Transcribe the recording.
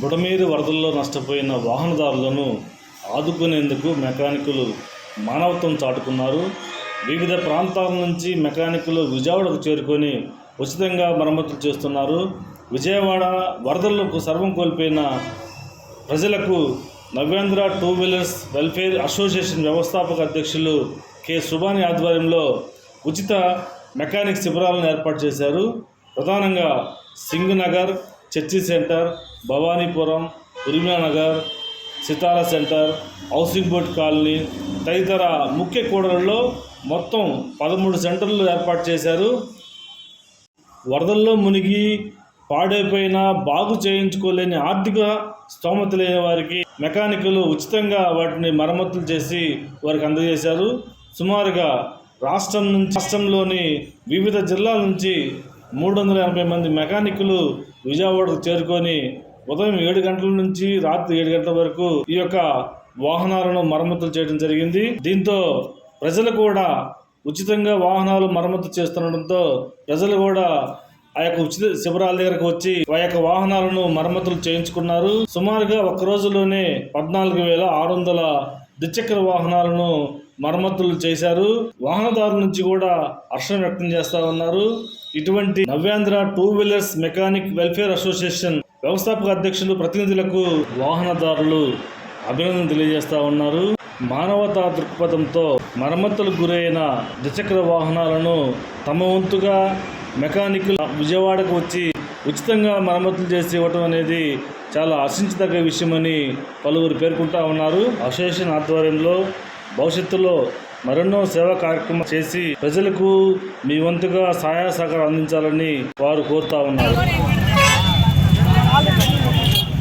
బుడమేరు వరదల్లో నష్టపోయిన వాహనదారులను ఆదుకునేందుకు మెకానికులు మానవత్వం చాటుకున్నారు. వివిధ ప్రాంతాల నుంచి మెకానికులు విజయవాడకు చేరుకొని ఉచితంగా మరమ్మతులు చేస్తున్నారు. విజయవాడ వరదలకు సర్వం కోల్పోయిన ప్రజలకు Navyandhra two wheelers welfare association వ్యవస్థాపక అధ్యక్షులు కె సుభాని ఆధ్వర్యంలో ఉచిత మెకానిక్ శిబిరాలను ఏర్పాటు చేశారు. ప్రధానంగా Singh Nagar church centre Bhavanipuram Urimiyanagar Sitara centre housing board colony తదితర ముఖ్య కూడలలో మొత్తం పదమూడు సెంటర్లు ఏర్పాటు చేశారు. వరదల్లో మునిగి పాడైపోయిన బాగు చేయించుకోలేని ఆర్థిక స్తోమత లేని వారికి మెకానికులు ఉచితంగా వాటిని మరమ్మతులు చేసి వారికి అందజేశారు. సుమారుగా రాష్ట్రం నుంచి రాష్ట్రంలోని వివిధ జిల్లాల నుంచి మూడు వందల ఎనభై మంది మెకానికులు విజయవాడకు చేరుకొని ఉదయం ఏడు గంటల నుంచి రాత్రి ఏడు గంటల వరకు ఈ యొక్క వాహనాలను మరమ్మతులు చేయడం జరిగింది. దీంతో ప్రజలు కూడా ఉచితంగా వాహనాలు మరమ్మతు చేస్తుండటంతో ప్రజలు కూడా ఆ యొక్క ఉచిత శిబిరాల దగ్గరకు వచ్చి ఆ యొక్క వాహనాలను మరమ్మతులు చేయించుకున్నారు. సుమారుగా ఒక రోజులోనే పద్నాలుగు వేల ఆరు వందల ద్విచక్ర వాహనాలను మరమ్మతులు చేశారు. వాహనదారుల నుంచి కూడా హర్షం వ్యక్తం చేస్తా ఉన్నారు. ఇటువంటి Navyandhra two wheelers mechanic welfare association వ్యవస్థాపక అధ్యక్షులు ప్రతినిధులకు వాహనదారులు అభినందన తెలియజేస్తా ఉన్నారు. మానవతా దృక్పథంతో మరమ్మతులకు గురైన ద్విచక్ర వాహనాలను తమ వంతుగా మెకానికులు విజయవాడకు వచ్చి ఉచితంగా మరమ్మతులు చేసి ఇవ్వటం అనేది చాలా హర్షించదగ్గ విషయమని పలువురు పేర్కొంటా ఉన్నారు. అసోసియేషన్ ఆధ్వర్యంలో భవిష్యత్తులో మరెన్నో సేవా కార్యక్రమాలు చేసి ప్రజలకు మీ వంతుగా సహాయ సహకారం అందించాలని వారు కోరుతా ఉన్నారు. いいかげんに。